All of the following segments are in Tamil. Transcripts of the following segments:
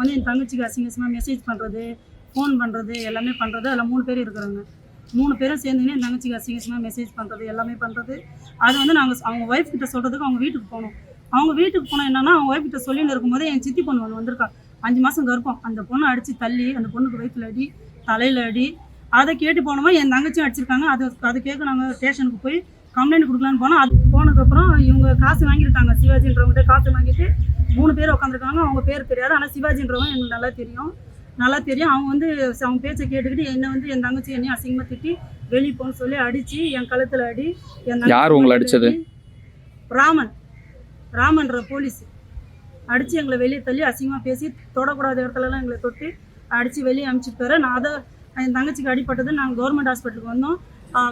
அவன் வந்து என் தங்கச்சிக்கு அசிங்கசமாக மெசேஜ் பண்ணுறது ஃபோன் பண்ணுறது எல்லாமே பண்ணுறது அதில் மூணு பேர் இருக்கிறாங்க. மூணு பேரும் சேர்ந்துன்னு என் தங்கச்சிக்கு அசிங்கசமாக மெசேஜ் பண்ணுறது எல்லாமே பண்ணுறது அது வந்து நாங்கள் அவங்க ஒய்ஃப் கிட்ட சொல்கிறதுக்கு அவங்க வீட்டுக்கு போனோம். அவங்க வீட்டுக்கு போனால் என்னன்னா அவங்க ஒய்ஃப் கிட்ட சொல்லின்னு இருக்கும்போது என் சித்தி பொண்ணு ஒன்று வந்திருக்கா. அஞ்சு மாதம் கருப்பம். அந்த பொண்ணை அடித்து தள்ளி அந்த பொண்ணுக்கு வயிற்றுல அடி தலையில் அடி அதை கேட்டு போனோமா என் தங்கச்சியும் அடிச்சிருக்காங்க. அது அதை கேட்க நாங்கள் ஸ்டேஷனுக்கு போய் கம்ப்ளைண்ட் கொடுக்கலான்னு போனோம். அது போனதுக்கப்புறம் இவங்க காசு வாங்கியிருக்காங்க சிவாஜின்றவங்ககிட்ட காசு வாங்கிட்டு மூணு பேர் உட்காந்துருக்காங்க. அவங்க பேர் தெரியாது. ஆனால் சிவாஜின்றவங்க எனக்கு நல்லா தெரியும். நல்லா தெரியும். அவங்க வந்து அவங்க பேச்சை கேட்டுக்கிட்டு என்னை வந்து என் தங்கச்சி என்னையும் அசிங்கமாக திட்டி வெளியே போன்னு சொல்லி அடித்து என் கழுத்தில் அடி என் யார் உங்களை கழுத்துல அடிச்சது? அடி. ராமன். ராமன்ற போலீஸ். அடித்து எங்களை வெளியே தள்ளி அசிங்கமாக பேசி தொடக்கூடாத இடத்துலலாம் எங்களை தொட்டு அடித்து வெளியே அனுப்பிச்சிட்டு நான் அதை என் தங்கச்சிக்கு அடிப்பட்டது நாங்கள் கவர்மெண்ட் ஹாஸ்பிட்டலுக்கு வந்தோம்.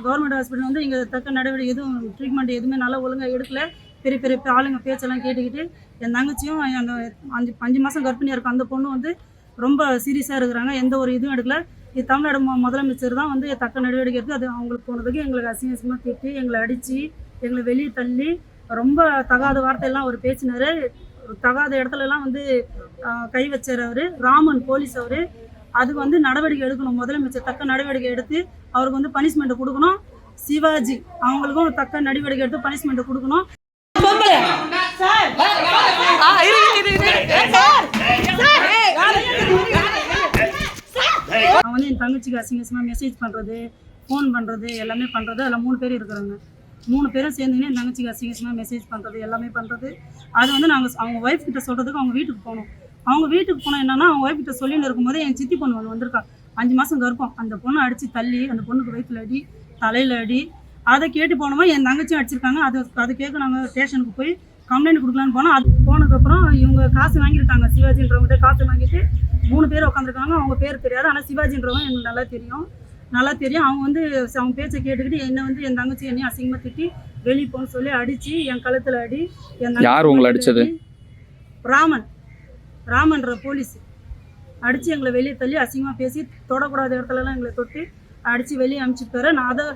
கவர்மெண்ட் ஹாஸ்பிட்டல் வந்து இங்கே தக்க நடவடிக்கை எதுவும் ட்ரீட்மெண்ட் எதுவுமே நல்லா ஒழுங்காக எடுக்கல. பெரிய பெரிய ஆளுங்க பேச்செல்லாம் கேட்டுக்கிட்டு என் தங்கச்சியும் அந்த அஞ்சு அஞ்சு மாதம் கர்ப்பிணியாக இருக்கும் அந்த பொண்ணு வந்து ரொம்ப சீரியஸாக இருக்கிறாங்க. எந்த ஒரு இதுவும் எடுக்கல. இது தமிழ்நாடு முதலமைச்சர் தான் வந்து தக்க நடவடிக்கை எடுத்து அது அவங்களுக்கு போனதுக்கு எங்களுக்கு அசிங்க அசிங்கமாக திட்டி எங்களை அடித்து எங்களை வெளியே தள்ளி ரொம்ப தகாத வார்த்தையெல்லாம் அவர் பேசினார். தகாத இடத்துலலாம் வந்து கை வச்சார் அவர். ராமன் போலீஸ் அவர். அதுக்கு வந்து நடவடிக்கை எடுக்கணும். முதலமைச்சர் தக்க நடவடிக்கை எடுத்து அவருக்கு வந்து பனிஷ்மெண்ட் கொடுக்கணும். சிவாஜி அவங்களுக்கும் தக்க நடவடிக்கை எடுத்து பனிஷ்மெண்ட் கொடுக்கணும். அவன் வந்து என் தங்கச்சிக்கு அசிங்கசமாக மெசேஜ் பண்ணுறது ஃபோன் பண்ணுறது எல்லாமே பண்ணுறது அதில் மூணு பேர் இருக்கிறாங்க மூணு பேரும் சேர்ந்துன்னு என் தங்கச்சிக்கு அசிங்கசமாக மெசேஜ் பண்ணுறது எல்லாமே பண்ணுறது அது வந்து நாங்கள் அவங்க ஒய்ஃப் கிட்ட சொல்கிறதுக்கு அவங்க வீட்டுக்கு போனோம் அவங்க வீட்டுக்கு போனோம் என்னன்னா அவங்க ஒய்ஃப் கிட்ட சொல்லின்னு இருக்கும்போது என் சித்தி பொண்ணு ஒன்று வந்திருக்கா அஞ்சு மாதம் கருப்பம் அந்த பொண்ணை அடித்து தள்ளி அந்த பொண்ணுக்கு வயிற்றுல அடி தலையில் அடி அதை கேட்டு போனோமா என் தங்கச்சியும் அடிச்சிருக்காங்க. அது அதை கேட்க நாங்கள் ஸ்டேஷனுக்கு போய் கம்ப்ளைண்ட் கொடுக்கலான்னு போனோம். அது போனதுக்கப்புறம் இவங்க காசு வாங்கிட்டாங்க சிவாஜின்றவங்ககிட்ட காசு வாங்கிட்டு மூணு பேர் உட்காந்துருக்காங்க அவங்க பேர் தெரியாது. ஆனால் சிவாஜின்றவங்க எனக்கு நல்லா தெரியும். நல்லா தெரியும். அவங்க வந்து அவங்க பேச்சை கேட்டுக்கிட்டு என்னை வந்து என் தங்கச்சி என்னையும் அசிங்கமாக திட்டி வெளியே போன்னு சொல்லி அடித்து என் கழுத்தில் அடி என் யார் உங்களை கழுத்துல அடிச்சது? அடி. ராமன். ராமன்ற போலீஸ். அடித்து எங்களை வெளியே தள்ளி அசிங்கமாக பேசி தொடக்கூடாத இடத்துலலாம் எங்களை தொட்டு அடித்து வெளியே அனுப்பிச்சிட்டு நான் அதை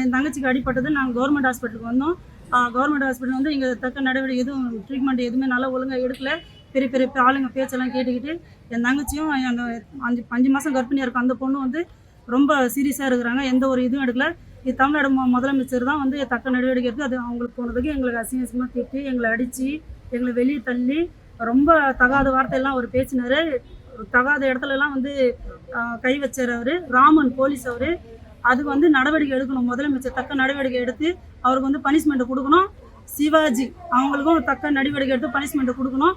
என் தங்கச்சிக்கு அடிப்பட்டது நாங்கள் கவர்மெண்ட் ஹாஸ்பிட்டலுக்கு வந்தோம். கவர்மெண்ட் ஹாஸ்பிட்டல் வந்து இங்கே தக்க நடவடிக்கை எதுவும் ட்ரீட்மெண்ட் எதுவுமே நல்லா ஒழுங்காக எடுக்கல. பெரிய பெரிய ஆளுங்க பேச்செல்லாம் கேட்டுக்கிட்டு என் தங்கச்சியும் அந்த அஞ்சு அஞ்சு மாதம் கர்ப்பிணியாக இருக்கும் அந்த பொண்ணு வந்து ரொம்ப சீரியஸாக இருக்கிறாங்க. எந்த ஒரு இதுவும் எடுக்கல. இது தமிழ்நாடு முதலமைச்சர் தான் வந்து தக்க நடவடிக்கை எடுத்து அது அவங்களுக்கு போனதுக்கு எங்களுக்கு அசிங்க திட்டி எங்களை அடித்து எங்களை வெளியே தள்ளி ரொம்ப தகாத வார்த்தையெல்லாம் அவர் பேசினார். தகாத இடத்துலலாம் வந்து கை வச்சார் அவர். ராமன் போலீஸ் அவர். அதுக்கு வந்து நடவடிக்கை எடுக்கணும். முதலமைச்சர் தக்க நடவடிக்கை எடுத்து அவருக்கு வந்து பனிஷ்மெண்ட் கொடுக்கணும். சிவாஜி அவங்களுக்கும் தக்க நடவடிக்கை எடுத்து பனிஷ்மெண்ட் கொடுக்கணும்.